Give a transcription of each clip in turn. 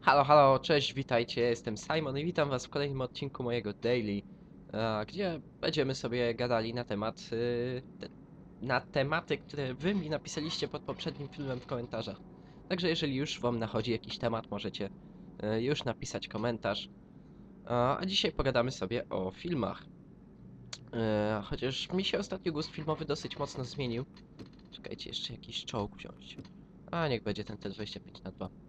Halo, halo, cześć, witajcie, jestem Simon i witam was w kolejnym odcinku mojego Daily, e, gdzie będziemy sobie gadali na temat, te, na tematy, które wy mi napisaliście pod poprzednim filmem w komentarzach. Także jeżeli już wam nachodzi jakiś temat, możecie e, już napisać komentarz. A, dzisiaj pogadamy sobie o filmach. E, chociaż mi się ostatnio gust filmowy dosyć mocno zmienił. Czekajcie, jeszcze jakiś czołg wziąć. A, niech będzie ten T25 na 2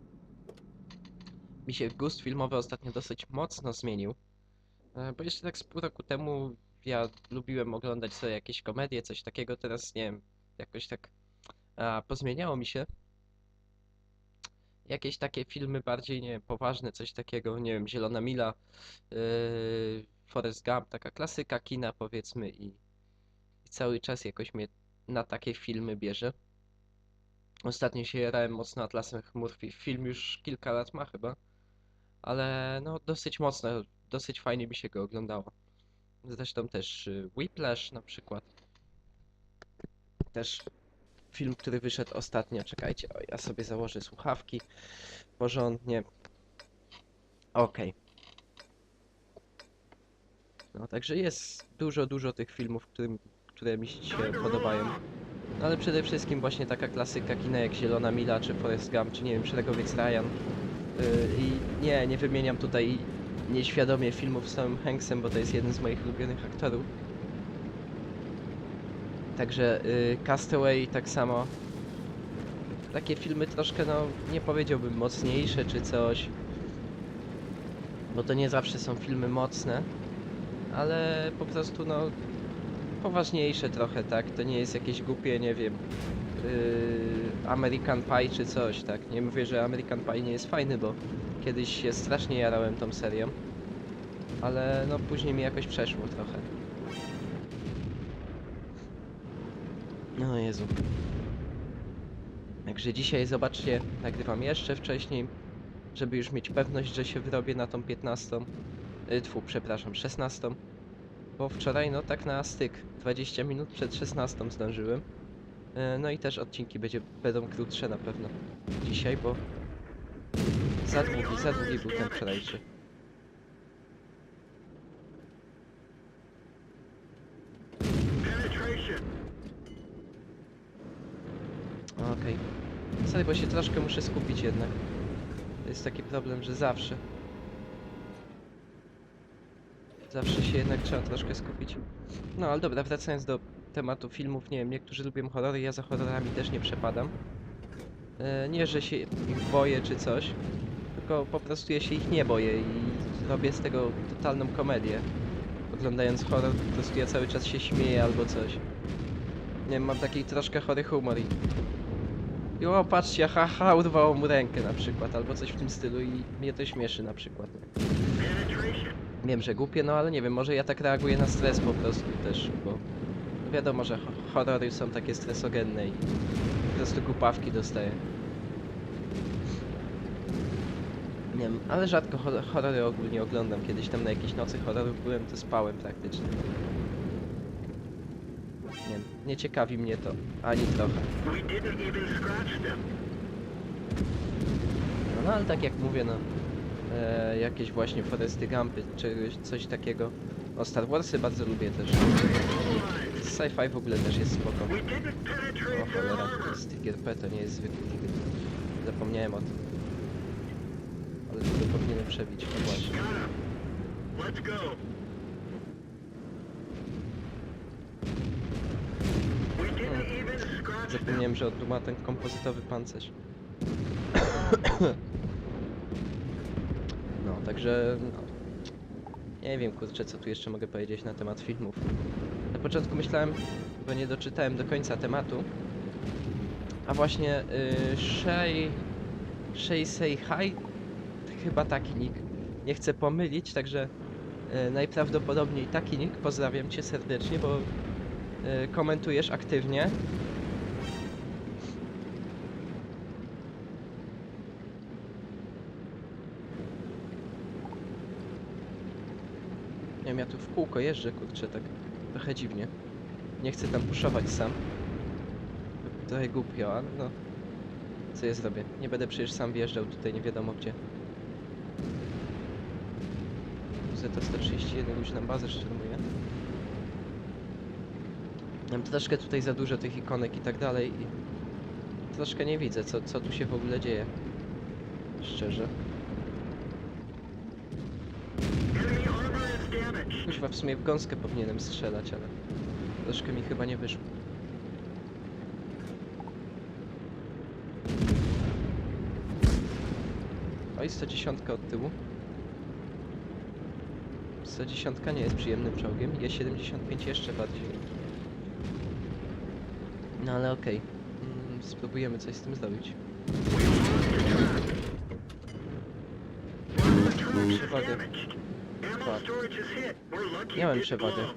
mi się gust filmowy ostatnio dosyć mocno zmienił. E, Bo jeszcze tak z pół roku temu ja lubiłem oglądać sobie jakieś komedie, coś takiego, teraz nie wiem, jakoś tak a, pozmieniało mi się. Jakieś takie filmy bardziej, nie wiem, poważne, coś takiego, nie wiem, Zielona Mila, yy, Forrest Gump, taka klasyka kina powiedzmy i, i cały czas jakoś mnie na takie filmy bierze. Ostatnio się jarałem mocno Atlasem Chmur, fi- film już kilka lat ma chyba ale no dosyć mocno, dosyć fajnie mi się go oglądało. Zresztą też y, Whiplash na przykład. Też film, który wyszedł ostatnio. Czekajcie, o, ja sobie założę słuchawki porządnie. Okej. No także jest dużo, dużo tych filmów, którym, które mi się podobają. No ale przede wszystkim właśnie taka klasyka kina jak Zielona Mila, czy Forrest Gump, czy nie wiem, Szeregowiec Ryan. Yy, I nie, nie wymieniam tutaj nieświadomie filmów z Tomem Hanksem, bo to jest jeden z moich ulubionych aktorów. Także yy, Castaway tak samo. Takie filmy troszkę, no, nie powiedziałbym mocniejsze czy coś. Bo to nie zawsze są filmy mocne. Ale po prostu, no, poważniejsze trochę, tak? To nie jest jakieś głupie, nie wiem, American Pie czy coś, tak? Nie mówię, że American Pie nie jest fajny, bo kiedyś się strasznie jarałem tą serią, ale no później mi jakoś przeszło trochę. No Jezu. Także dzisiaj zobaczcie, nagrywam jeszcze wcześniej, żeby już mieć pewność, że się wyrobię na tą 15. Yy, tfu, przepraszam, 16. Bo wczoraj, no tak na styk, 20 minut przed 16 zdążyłem. E, No i też odcinki będzie, będą krótsze na pewno dzisiaj, bo za długi, za długi był ten wczorajszy. Okej. Sorry, bo się troszkę muszę skupić jednak. To jest taki problem, że zawsze. Zawsze się jednak trzeba troszkę skupić. No ale dobra, wracając do tematu filmów, nie wiem, niektórzy lubią horrory, ja za horrorami też nie przepadam. E, nie, że się ich boję czy coś, tylko po prostu ja się ich nie boję i robię z tego totalną komedię. Oglądając horror, po prostu ja cały czas się śmieję albo coś. Nie wiem, mam taki troszkę chory humor i... I o, patrzcie, haha, urwało mu rękę na przykład, albo coś w tym stylu i mnie to śmieszy na przykład. Wiem, że głupie, no ale nie wiem, może ja tak reaguję na stres po prostu też, bo wiadomo, że ho- horrory są takie stresogenne i po prostu głupawki dostaję. Nie wiem, ale rzadko hor- horrory ogólnie oglądam. Kiedyś tam na jakiejś nocy horrorów byłem, to spałem praktycznie. Nie wiem, nie ciekawi mnie to ani trochę. No, no ale tak jak mówię, no e, jakieś właśnie Foresty Gumpy czy coś takiego. O Star Warsy bardzo lubię też. Sci-fi w ogóle też jest spoko. O cholera, to jest to nie jest zwykły Tiger. Zapomniałem o tym. Ale to powinienem przebić, no właśnie. Them. Zapomniałem, że on ma ten kompozytowy pancerz. No, także... No. Nie wiem, kurczę, co tu jeszcze mogę powiedzieć na temat filmów. Na początku myślałem, bo nie doczytałem do końca tematu. A właśnie y, Shay... Shay Say Hi? Chyba taki nick. Nie chcę pomylić, także y, najprawdopodobniej taki nick. Pozdrawiam cię serdecznie, bo y, komentujesz aktywnie. Nie wiem, ja tu w kółko jeżdżę, kurczę, tak trochę dziwnie. Nie chcę tam puszować sam. Trochę głupio, ale no... Co ja zrobię? Nie będę przecież sam wjeżdżał tutaj nie wiadomo gdzie. ZT-131 już na bazę szturmuje. Mam troszkę tutaj za dużo tych ikonek i tak dalej i... Troszkę nie widzę, co, co tu się w ogóle dzieje. Szczerze. Kuźwa, w sumie w gąskę powinienem strzelać, ale troszkę mi chyba nie wyszło. Oj, 110 od tyłu. 110 nie jest przyjemnym czołgiem, jest 75 jeszcze bardziej. No ale okej. Mm, spróbujemy coś z tym zrobić. Przewagę. Przewagę. blow.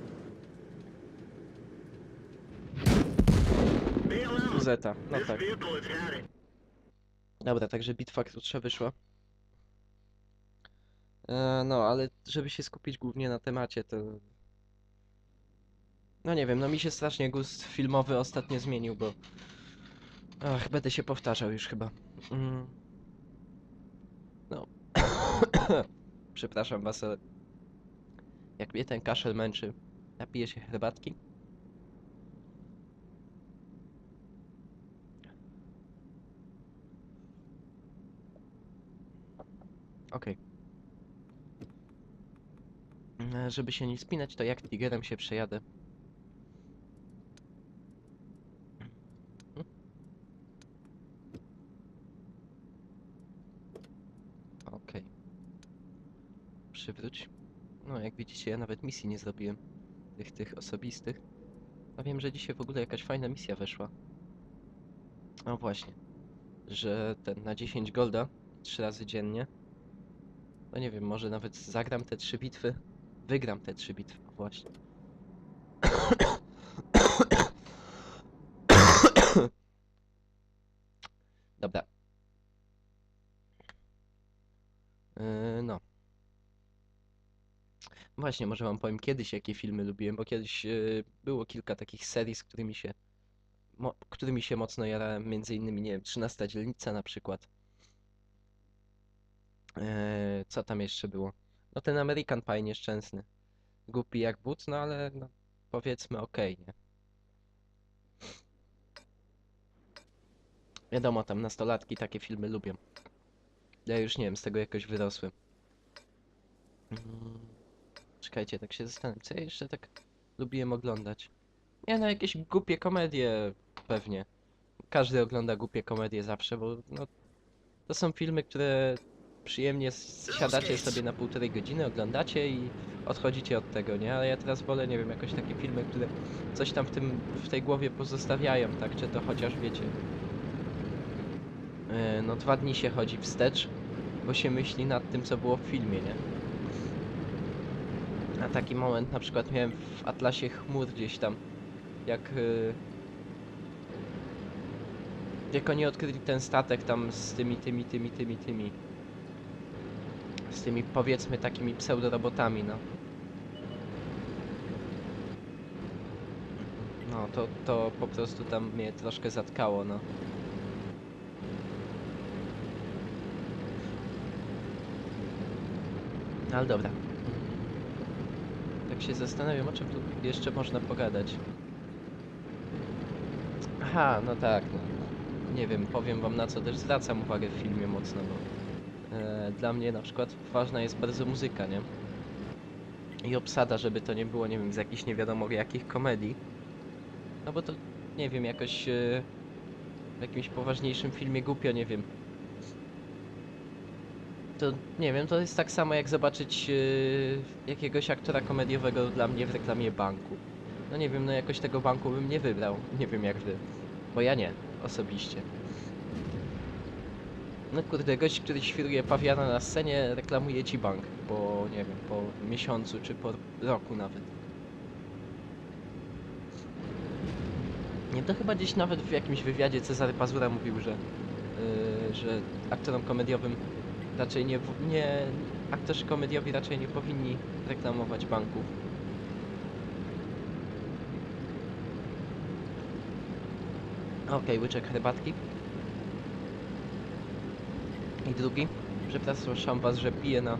Bail out. Zeta, no tak. Dobra, także bitwa krótsza wyszła. E, no, ale żeby się skupić głównie na temacie, to... No nie wiem, no mi się strasznie gust filmowy ostatnio zmienił, bo... Ach, będę się powtarzał już chyba. Mm. No. Przepraszam was, ale... Jak mnie ten kaszel męczy, napiję się herbatki. Okej. E, Żeby się nie spinać, to jak Tigerem się przejadę. Okej. Przywróć. No, jak widzicie, ja nawet misji nie zrobiłem. Tych, tych osobistych. A wiem, że dzisiaj w ogóle jakaś fajna misja weszła. No właśnie. Że ten na 10 golda, 3 razy dziennie. No nie wiem, może nawet zagram te trzy bitwy. Wygram te trzy bitwy, właśnie. Dobra. Yy, no. Właśnie, może wam powiem kiedyś, jakie filmy lubiłem, bo kiedyś yy, było kilka takich serii, z którymi się, mo którymi się mocno jarałem, między innymi, nie wiem, 13 dzielnica na przykład. Eee, co tam jeszcze było? No ten American Pie nieszczęsny. Głupi jak but, no ale no, powiedzmy okej, nie? Wiadomo, tam nastolatki takie filmy lubią. Ja już nie wiem, z tego jakoś wyrosłem. Mm, Czekajcie, tak się zastanawiam, co ja jeszcze tak lubiłem oglądać? Nie no, jakieś głupie komedie pewnie. Każdy ogląda głupie komedie zawsze, bo no, to są filmy, które przyjemnie siadacie sobie na półtorej godziny, oglądacie i odchodzicie od tego, nie? Ale ja teraz wolę, nie wiem, jakoś takie filmy, które coś tam w tym, w tej głowie pozostawiają, tak? Czy to chociaż, wiecie, yy, no dwa dni się chodzi wstecz, bo się myśli nad tym, co było w filmie, nie? A taki moment na przykład miałem w Atlasie Chmur gdzieś tam, jak... Yy, jak oni odkryli ten statek tam z tymi, tymi, tymi, tymi, tymi z tymi powiedzmy takimi pseudorobotami, no. No, to, to po prostu tam mnie troszkę zatkało, no. No, Ale dobra. Tak się zastanawiam, o czym tu jeszcze można pogadać. Aha, no tak, no. Nie wiem, powiem wam na co też zwracam uwagę w filmie mocno, bo e, dla mnie na przykład ważna jest bardzo muzyka, nie? I obsada, żeby to nie było, nie wiem, z jakichś nie wiadomo jakich komedii. No bo to, nie wiem, jakoś e, w jakimś poważniejszym filmie głupio, nie wiem. To, nie wiem, to jest tak samo jak zobaczyć e, jakiegoś aktora komediowego dla mnie w reklamie banku. No nie wiem, no jakoś tego banku bym nie wybrał. Nie wiem jak wy. Bo ja nie, osobiście. No kurde, gość, który świruje pawiana na scenie, reklamuje ci bank po, nie wiem, po miesiącu czy po roku nawet. Nie, to chyba gdzieś nawet w jakimś wywiadzie Cezary Pazura mówił, że, yy, że aktorom komediowym raczej nie, nie, aktorzy komediowi raczej nie powinni reklamować banków. Okej, łyczek herbatki. I drugi. Przepraszam was, że piję na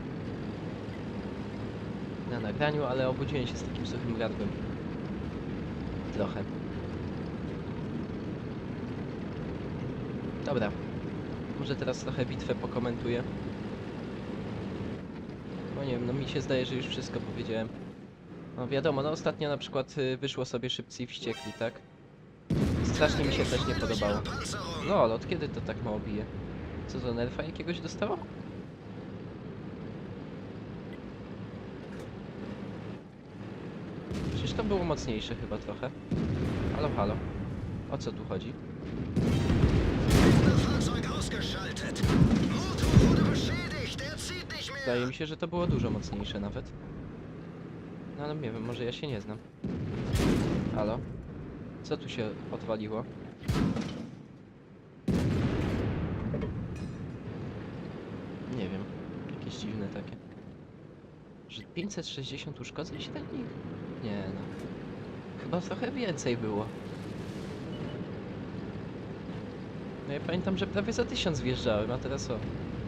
na nagraniu, ale obudziłem się z takim suchym gardłem. Trochę. Dobra. Może teraz trochę bitwę pokomentuję. No nie wiem, no mi się zdaje, że już wszystko powiedziałem. No wiadomo, no ostatnio na przykład y, wyszło sobie szybcy i wściekli, tak? Strasznie mi się też nie podobało. Lol, od kiedy to tak mało bije? Co za nerfa jakiegoś dostało? Przecież to było mocniejsze chyba trochę. Halo, halo. O co tu chodzi? Wydaje mi się, że to było dużo mocniejsze nawet. No ale nie wiem, może ja się nie znam. Halo? Co tu się odwaliło? Nie wiem. Jakieś dziwne takie. Że 560 uszkodzeń średnich? Nie no. Chyba trochę więcej było. No ja pamiętam, że prawie za 1000 wjeżdżałem, a teraz o.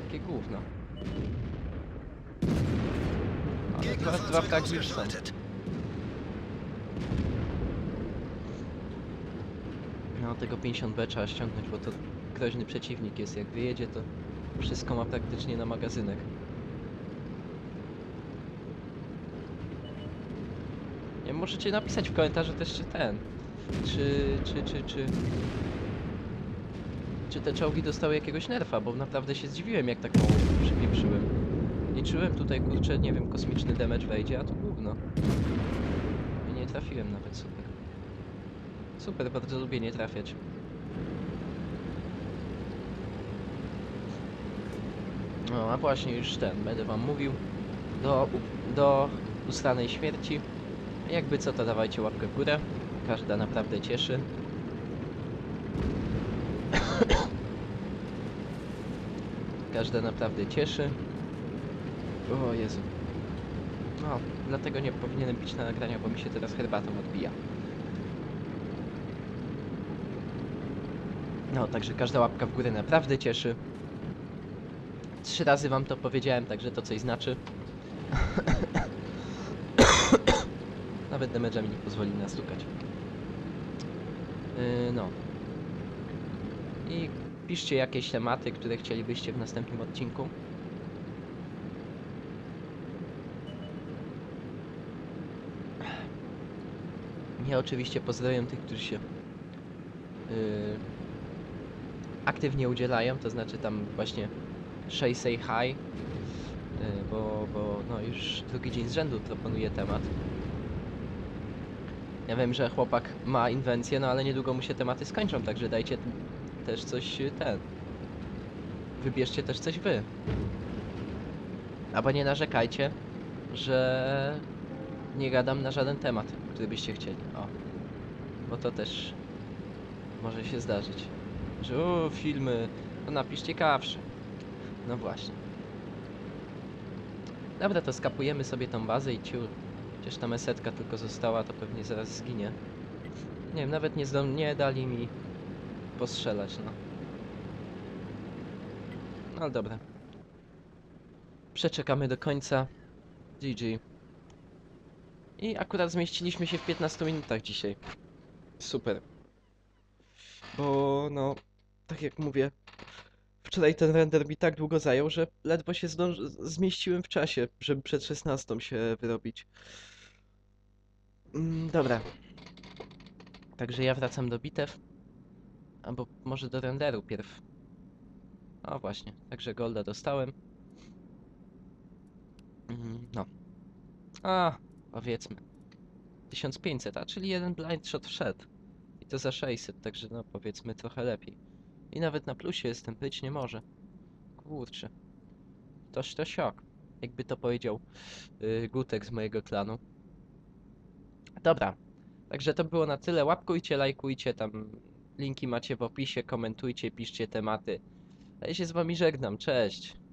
Jakie gówno. Ale dwa, dwa fragi już są. No tego 50B trzeba ściągnąć, bo to groźny przeciwnik jest. Jak wyjedzie, to wszystko ma praktycznie na magazynek. Nie możecie napisać w komentarzu też, czy ten. Czy, czy, czy, czy. Czy te czołgi dostały jakiegoś nerfa, bo naprawdę się zdziwiłem, jak tak mało przypieprzyłem. Liczyłem tutaj, kurczę, nie wiem, kosmiczny damage wejdzie, a to gówno. I nie trafiłem nawet, super. Super, bardzo lubię nie trafiać. No, a właśnie już ten, będę wam mówił. Do, do ustanej śmierci. Jakby co, to dawajcie łapkę w górę. Każda naprawdę cieszy. Każda naprawdę cieszy. O Jezu. No, dlatego nie powinienem pić na nagrania, bo mi się teraz herbatą odbija. No, także każda łapka w górę naprawdę cieszy. Trzy razy wam to powiedziałem, także to coś znaczy. Nawet damage'a mi nie pozwoli nastukać. Yy, no. I piszcie jakieś tematy, które chcielibyście w następnym odcinku. Ja oczywiście pozdrawiam tych, którzy się yy, aktywnie udzielają, to znaczy tam właśnie Shay Say Hi, yy, bo, bo no już drugi dzień z rzędu proponuję temat. Ja wiem, że chłopak ma inwencję, no ale niedługo mu się tematy skończą, także dajcie też coś yy, ten. Wybierzcie też coś wy. Albo nie narzekajcie, że nie gadam na żaden temat, który byście chcieli. O. Bo to też może się zdarzyć. Że o, filmy, to napisz ciekawsze. No właśnie. Dobra, to skapujemy sobie tą bazę i ciul. Przecież ta mesetka tylko została, to pewnie zaraz zginie. Nie wiem, nawet nie, nie dali mi postrzelać, no. No ale dobra. Przeczekamy do końca. GG. I akurat zmieściliśmy się w 15 minutach dzisiaj. Super. Bo no, tak jak mówię, wczoraj ten render mi tak długo zajął, że ledwo się zmieściłem w czasie, żeby przed 16 się wyrobić. Mm, dobra. Także ja wracam do bitew. Albo może do renderu pierw. O właśnie, także golda dostałem. Mm, No. A, powiedzmy. 1500, a czyli jeden blind shot wszedł. I to za 600, także no powiedzmy trochę lepiej. I nawet na plusie jestem, być nie może. Kurczę. Toż to siok. Jakby to powiedział yy, Gutek z mojego klanu. Dobra. Także to było na tyle. Łapkujcie, lajkujcie tam. Linki macie w opisie, komentujcie, piszcie tematy. A ja się z wami żegnam. Cześć.